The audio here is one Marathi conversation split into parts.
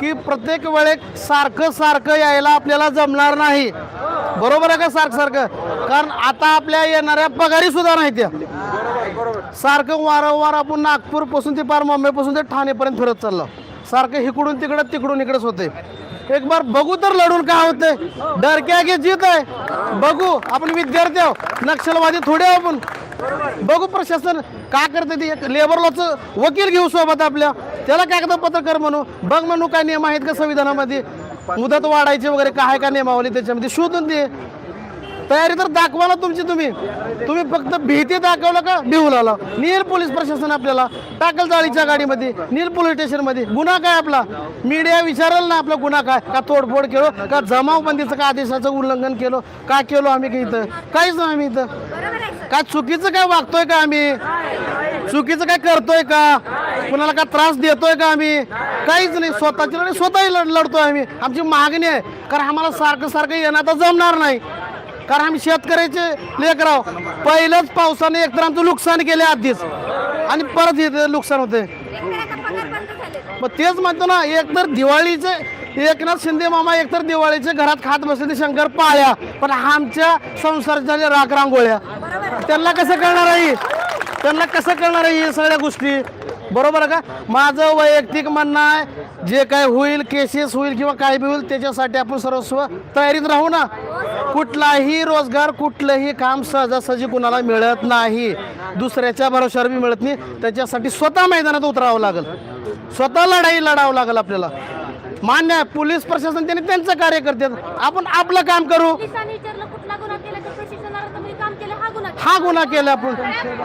की प्रत्येक वेळेस सारखं सारखं यायला आपल्याला जमणार नाही. बरोबर आहे का सारखं सारखं? कारण आता आपल्या येणाऱ्या पगारी सुद्धा नाही त्या सारखं वारंवार आपण नागपूरपासून ते पार मुंबईपासून ते ठाणेपर्यंत फिरत चाललो. सारखं इकडून तिकडं तिकडून इकडंच होते एक बार बघू तर लढून काय होते डर क्या की जीत आहे? बघू. आपण विद्यार्थी आहो नक्षलवादी थोडे आहो आपण. बघू प्रशासन काय करते ते. एक लेबर लॉचं वकील घेऊ सोबत आपल्या. त्याला कागदपत्र कर म्हणू बघ म्हणू काय नियम आहेत का संविधानामध्ये? मुदत वाढायची वगैरे काय का नियमावली त्याच्यामध्ये? शोधून दे. तयारी तर दाखवा ना तुमची तुम्ही. तुम्ही फक्त भीती दाखवलं का? भिवू लागला. नील पोलीस प्रशासन आपल्याला. टाकल जाळीच्या गाडीमध्ये. नील पोलीस स्टेशनमध्ये. गुन्हा काय आपला? मीडिया विचारेल ना आपला गुन्हा काय? का तोडफोड केलो? का जमावबंदीचं का आदेशाचं उल्लंघन केलं? काय केलो आम्ही का इथं? काहीच नाही आम्ही इथं. काय चुकीचं काय वागतोय का आम्ही? चुकीचं काय करतोय का? कुणाला काय त्रास देतोय का आम्ही? काहीच नाही. स्वतःची लढाई स्वतःही लढ लढतोय आम्ही. आमची मागणी आहे. कारण आम्हाला सारखं सारखं येणं आता जमणार नाही. कारण आम्ही शेतकऱ्याचे लेकराव पहिलंच पावसाने एकतर आमचं नुकसान केले आधीच. आणि परत हे नुकसान होते मग तेच म्हणतो ना एकतर दिवाळीचे एकनाथ शिंदे मामा एकतर दिवाळीचे घरात खात बसले ते शंकर पाळ्या. पण आमच्या संसार झाले राख रांगोळ्या. त्यांना कसं कळणार आहे? त्यांना कसं कळणार आहे हे सगळ्या गोष्टी? बरोबर आहे का? माझं वैयक्तिक म्हणणं आहे जे काय होईल केसेस होईल किंवा काय बी होईल त्याच्यासाठी आपण सर्वस्व तयारीत राहू ना. कुठलाही रोजगार कुठलंही काम सहजासहजी कुणाला मिळत नाही. दुसऱ्याच्या भरोश्यावर बी मिळत नाही. त्याच्यासाठी स्वतः मैदानात उतरावं लागेल. स्वतः लढाई लढावं लागेल आपल्याला. मान्य आहे पोलीस प्रशासन त्यांनी त्यांचं कार्य करतात आपण आपलं काम करू. हा गुन्हा केला. आपण.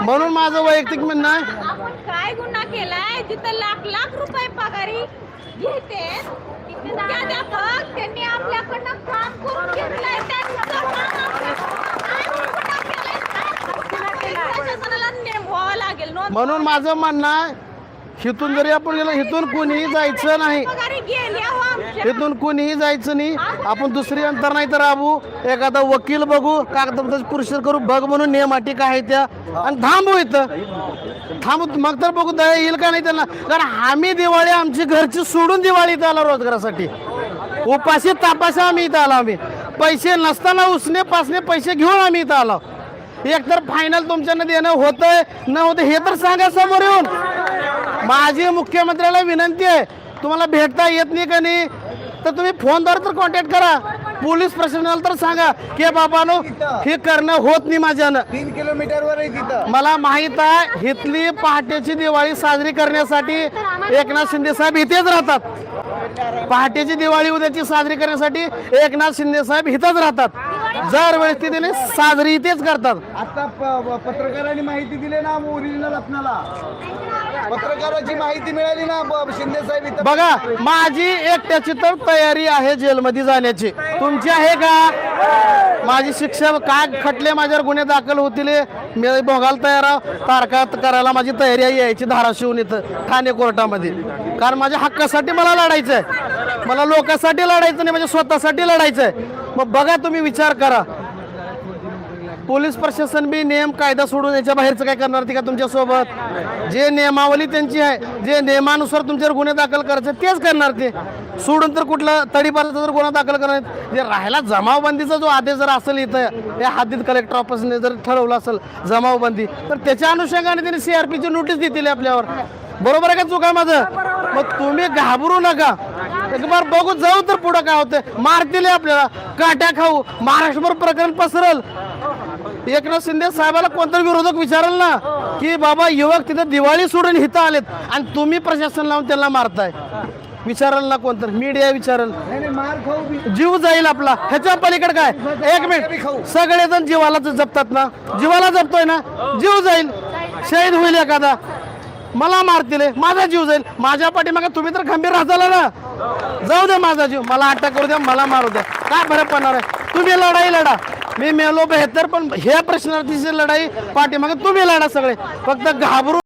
म्हणून माझं वैयक्तिक म्हणणं आहे काय गुन्हा केलाय? जिथं लाख लाख रुपये पगारी घेते त्यांनी आपल्याकडनं काम करून घेतलंय. म्हणून माझं म्हणणं आहे इथून जरी आपण गेलो इथून कोणीही जायचं नाही. हो इथून कोणीही जायचं नाही. आपण दुसरी अंतर नाही तर राबू. एखादा वकील बघू कागदपत्राची पुरुष करू बघ म्हणून नियम अटी काय त्या. आणि थांबू इथं. थांबू मग तर बघू दया येईल का नाही त्यांना. कारण आम्ही दिवाळी आमची घरची सोडून दिवाळी इथं आला रोजगारासाठी. उपाशी तापाशी आम्ही इथं आलो आम्ही. पैसे नसताना उसने पासने पैसे घेऊन आम्ही इथं आलो. एकतर फायनल तुमच्यानं देणं होतंय. न होतं हे तर सांगा समोर येऊन. माझी मुख्यमंत्र्याला विनंती आहे. तुम्हाला भेटता येत नाही का नाही? तर तुम्ही फोनद्वारे तर कॉन्टॅक्ट करा. पोलीस प्रशासनाला तर सांगा की बाबानो हे करणं होत नाही माझ्यानं. तीन किलोमीटर वर आहे तिथं. मला माहीत आहे इथली पहाटेची दिवाळी साजरी करण्यासाठी एकनाथ शिंदे साहेब इथेच राहतात. पहाटेची दिवाळी उद्याची साजरी करण्यासाठी एकनाथ शिंदे साहेब इथंच राहतात. जर वेळेस ते दिले साजरी इथेच करतात. आता प- पत्रकारांनी माहिती दिली ना ओरिजिनल आपल्याला पत्रकाराची माहिती मिळाली ना ब- शिंदे साहेब इथं? बघा माझी एकट्याची तर तयारी आहे जेलमध्ये जाण्याची. तुमची आहे का? माझी शिक्षा काय खटले माझ्यावर गुन्हे दाखल होतील मी भोगायला तयार आहे. तारखा करायला माझी तयारी आहे यायची धाराशिवून इथं ठाणे कोर्टामध्ये. कारण माझ्या हक्कासाठी मला लढायचं आहे मला लोकांसाठी लढायचं नाही म्हणजे स्वतःसाठी लढायचं आहे मग बघा तुम्ही विचार करा. पोलीस प्रशासन बी नियम कायदा सोडून याच्या बाहेरचं काय करणार ते का तुमच्यासोबत? जे नियमावली त्यांची आहे जे नियमानुसार तुमच्यावर गुन्हे दाखल करायचे तेच करणार ते. सोडून तर कुठलं तडीपारचा जर गुन्हा दाखल करणार जे राहायला जमावबंदीचा जो आदेश जर असेल इथं या हद्दीत कलेक्टर ऑफिसने जर ठरवलं असेल जमावबंदी तर त्याच्या अनुषंगाने त्यांनी सी आर पीची नोटीस देतील आपल्यावर. बरोबर आहे का चुका माझं? मग तुम्ही घाबरू नका. एक बार बघू जाऊ तर पुढं काय होतं मारतील आपल्याला. काट्या खाऊ. महाराष्ट्रभर प्रकरण पसरल. एकनाथ शिंदे साहेबाला कोणतरी विरोधक विचारल ना की बाबा युवक तिथे दिवाळी सोडून इथं आलेत आणि तुम्ही प्रशासन लावून त्यांना मारताय. विचारल ना कोणतरी मीडिया विचारल. जीव जाईल आपला. ह्याच्या पलीकडे काय? एक मिनिट. सगळेजण जीवाला जपतात ना. जीवाला जपतोय ना जीव जाईल. शहीद होईल एखादा. मला मारतील हे, माझा जीव जाईल. माझ्या पाठीमागे तुम्ही तर खंबीर राहताला ना. जाऊ द्या माझा जीव. मला अटक करू द्या मला मारू द्या. काय फरक पडणार आहे? तुम्ही लढाई लढा. मी मेलो बेहतर पण ह्या प्रश्नार्थीची लढाई पाठीमागे तुम्ही लढा सगळे. फक्त घाबरू